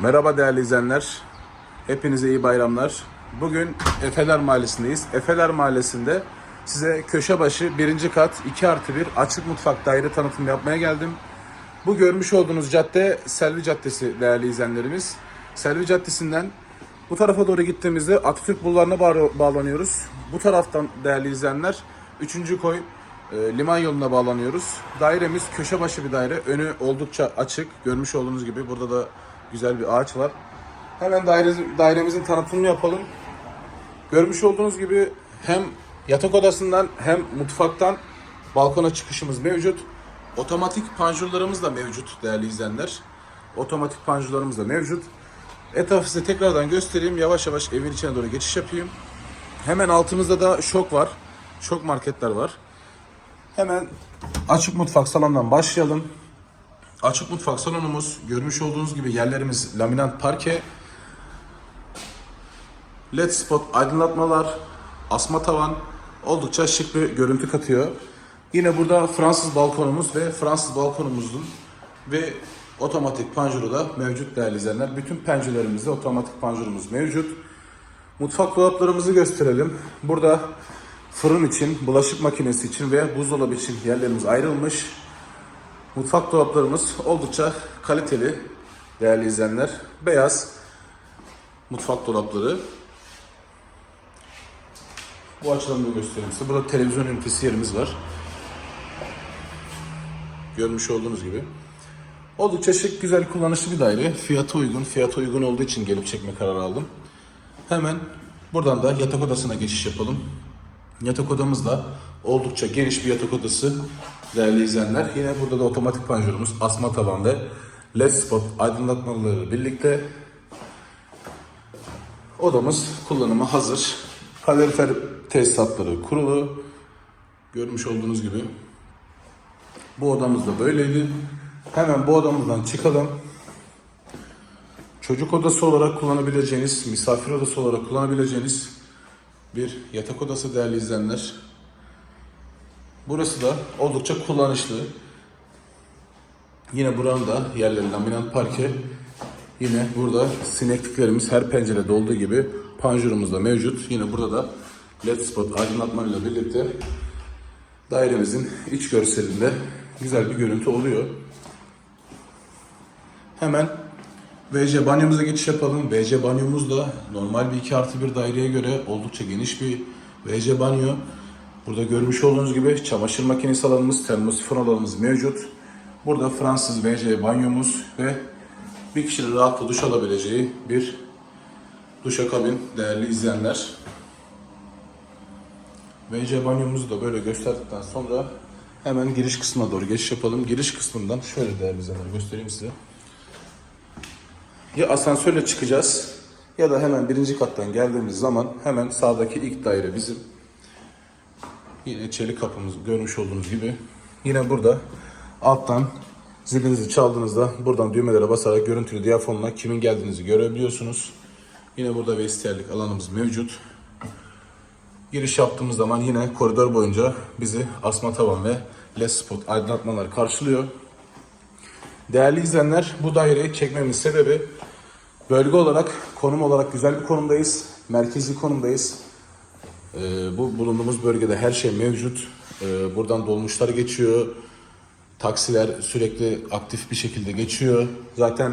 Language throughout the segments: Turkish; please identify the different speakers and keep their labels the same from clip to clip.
Speaker 1: Merhaba değerli izleyenler. Hepinize iyi bayramlar. Bugün Efeler Mahallesi'ndeyiz. Efeler Mahallesi'nde size köşe başı birinci kat 2 artı 1 açık mutfak daire tanıtımı yapmaya geldim. Bu görmüş olduğunuz cadde Selvi Caddesi değerli izleyenlerimiz. Selvi Caddesi'nden bu tarafa doğru gittiğimizde Atatürk Bulvarı'na bağ- bağlanıyoruz. Bu taraftan değerli izleyenler 3. koy e, liman yoluna bağlanıyoruz. Dairemiz köşe başı bir daire. Önü oldukça açık. Görmüş olduğunuz gibi burada da güzel bir ağaç var. Hemen daire, dairemizin tanıtımını yapalım. Görmüş olduğunuz gibi hem yatak odasından hem mutfaktan balkona çıkışımız mevcut. Otomatik panjurlarımız da mevcut değerli izleyenler. Otomatik panjurlarımız da mevcut. Etrafı size tekrardan göstereyim. Yavaş yavaş evin içine doğru geçiş yapayım. Hemen altımızda da şok var. Şok marketler var. Hemen açık mutfak salonundan başlayalım. Açık mutfak salonumuz görmüş olduğunuz gibi yerlerimiz laminat parke. LED spot aydınlatmalar, asma tavan oldukça şık bir görüntü katıyor. Yine burada Fransız balkonumuz ve Fransız balkonumuzun ve otomatik panjuru da mevcut değerli izleyenler. Bütün pencerelerimizde otomatik panjurumuz mevcut. Mutfak dolaplarımızı gösterelim. Burada fırın için, bulaşık makinesi için ve buzdolabı için yerlerimiz ayrılmış. Mutfak dolaplarımız oldukça kaliteli değerli izleyenler. Beyaz mutfak dolapları. Bu açıdan da göstereyim size. Burada televizyon ünitesi yerimiz var. Görmüş olduğunuz gibi. Oldukça şık, güzel, kullanışlı bir daire. Fiyatı uygun. Fiyatı uygun olduğu için gelip çekme kararı aldım. Hemen buradan da yatak odasına geçiş yapalım. Yatak odamız da oldukça geniş bir yatak odası değerli izleyenler. Yine burada da otomatik panjurumuz, asma tavan ve led spot aydınlatmaları birlikte odamız kullanıma hazır. Kalorifer tesisatları kurulu. Görmüş olduğunuz gibi. Bu odamız da böyleydi. Hemen bu odamızdan çıkalım. Çocuk odası olarak kullanabileceğiniz, misafir odası olarak kullanabileceğiniz bir yatak odası değerli izleyenler. Burası da oldukça kullanışlı. Yine buranın da yerleri laminat parke. Yine burada sinekliklerimiz her pencerede olduğu gibi panjurumuz da mevcut. Yine burada da led spot aydınlatmayla birlikte dairemizin iç görselinde güzel bir görüntü oluyor. Hemen VC banyomuza geçiş yapalım. VC banyomuz da normal bir 2 artı 1 daireye göre oldukça geniş bir VC banyo. Burada görmüş olduğunuz gibi çamaşır makinesi alanımız, termosifon alanımız mevcut. Burada Fransız VC banyomuz ve bir kişinin rahatla duş alabileceği bir duşakabin değerli izleyenler. VC banyomuzu da böyle gösterdikten sonra hemen giriş kısmına doğru geçiş yapalım. Giriş kısmından şöyle değerli izleyenler göstereyim size. Ya asansörle çıkacağız ya da hemen birinci kattan geldiğimiz zaman hemen sağdaki ilk daire bizim. Yine çelik kapımız görmüş olduğunuz gibi. Yine burada alttan zilinizi çaldığınızda buradan düğmelere basarak görüntülü diyafonla kimin geldiğinizi görebiliyorsunuz. Yine burada vestiyerlik alanımız mevcut. Giriş yaptığımız zaman yine koridor boyunca bizi asma tavan ve led spot aydınlatmalar karşılıyor. Değerli izleyenler bu daireyi çekmemin sebebi bölge olarak, konum olarak güzel bir konumdayız. Merkezi konumdayız. Ee, bu bulunduğumuz bölgede her şey mevcut. Ee, buradan dolmuşlar geçiyor. Taksiler sürekli aktif bir şekilde geçiyor. Zaten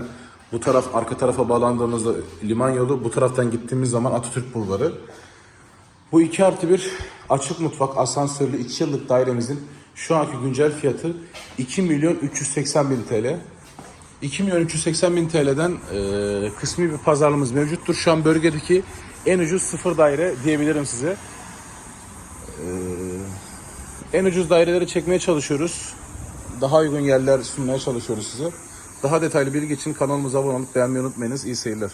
Speaker 1: bu taraf arka tarafa bağlandığımızda liman yolu, bu taraftan gittiğimiz zaman Atatürk Bulvarı. Bu 2 artı 1 açık mutfak asansörlü 2 yıllık dairemizin şu anki güncel fiyatı 2 milyon 380 bin TL. 2 milyon 380 bin TL'den e, kısmi bir pazarlığımız mevcuttur. Şu an bölgedeki en ucuz sıfır daire diyebilirim size. En ucuz daireleri çekmeye çalışıyoruz. Daha uygun yerler sunmaya çalışıyoruz size. Daha detaylı bilgi için kanalımıza abone olup beğenmeyi unutmayınız. İyi seyirler.